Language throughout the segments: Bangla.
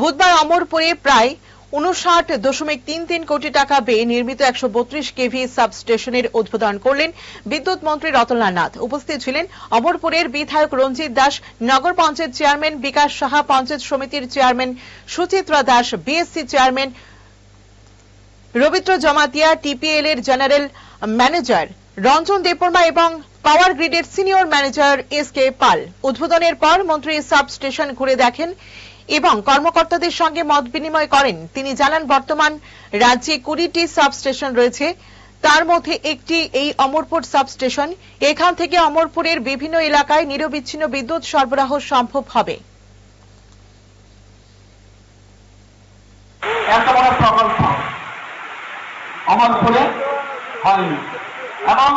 বুধবার অমরপুরে প্রায় উনষাট দশমিক তিন তিন কোটি টাকা ব্যয়ে নির্মিত একশো বত্রিশ কেভি সাবস্টেশনের উদ্বোধন করলেন বিদ্যুৎ মন্ত্রী রতনলাল নাথ। উপস্থিত ছিলেন অমরপুরের বিধায়ক রঞ্জিত দাস, নগর পঞ্চায়েত চেয়ারম্যান বিকাশ সাহা, পঞ্চায়েত সমিতির chairman Suchitra Das, BSC chairman Rabindra Jamatia TPL এর জেনারেল ম্যানেজার রঞ্জন দেববর্মা এবং power গ্রিডের senior manager S K Pal. উদ্বোধনের পর মন্ত্রী সাব স্টেশন ঘুরে দেখেন এবং কর্মকর্তাদের সঙ্গে মত বিনিময় করেন। তিনি জানান, বর্তমান রাজ্যে কুড়িটি সাব স্টেশন রয়েছে। তার মধ্যে একটি এই অমরপুর সাব স্টেশন এখান থেকে অমরপুরের বিভিন্ন এলাকায় নিরবিচ্ছিন্ন বিদ্যুৎ সরবরাহ সম্ভব হবে। অমরপুরে হয়নি। এবং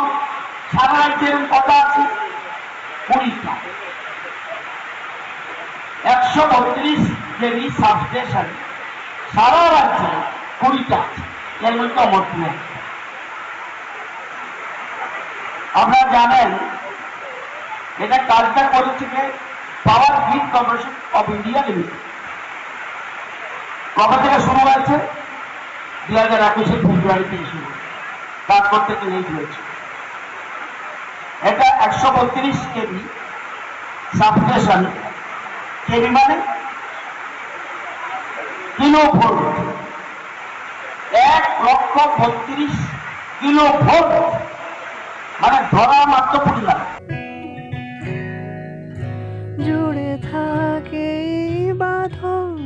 সারা রাজ্যের কথা আছে, কুড়িটা। একশো বত্রিশ কেভি সাবস্টেশন সারা রাজ্যে কুড়িটা আছে। এর মধ্যে অমরপুরে। আপনারা জানেন, এটা কাজটা করেছে power grid corporation of India limited. কবে থেকে শুরু হয়েছে দুই হাজার একুশে ফেব্রুয়ারি থেকে শুরু কাজ করতে তো লেট হয়েছে। একশো বত্রিশ কেবি সাবস্টেশন। কেবি মানে? কিলো ভোল্ট এক লক্ষ বত্রিশ কিলো ভোল্ট মানে ধরা মাত্র লাখ জুড়ে থাকে বাঁধন।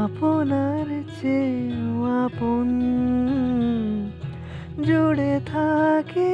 আপনার চেয়েও আপন। জুড়ে থাকে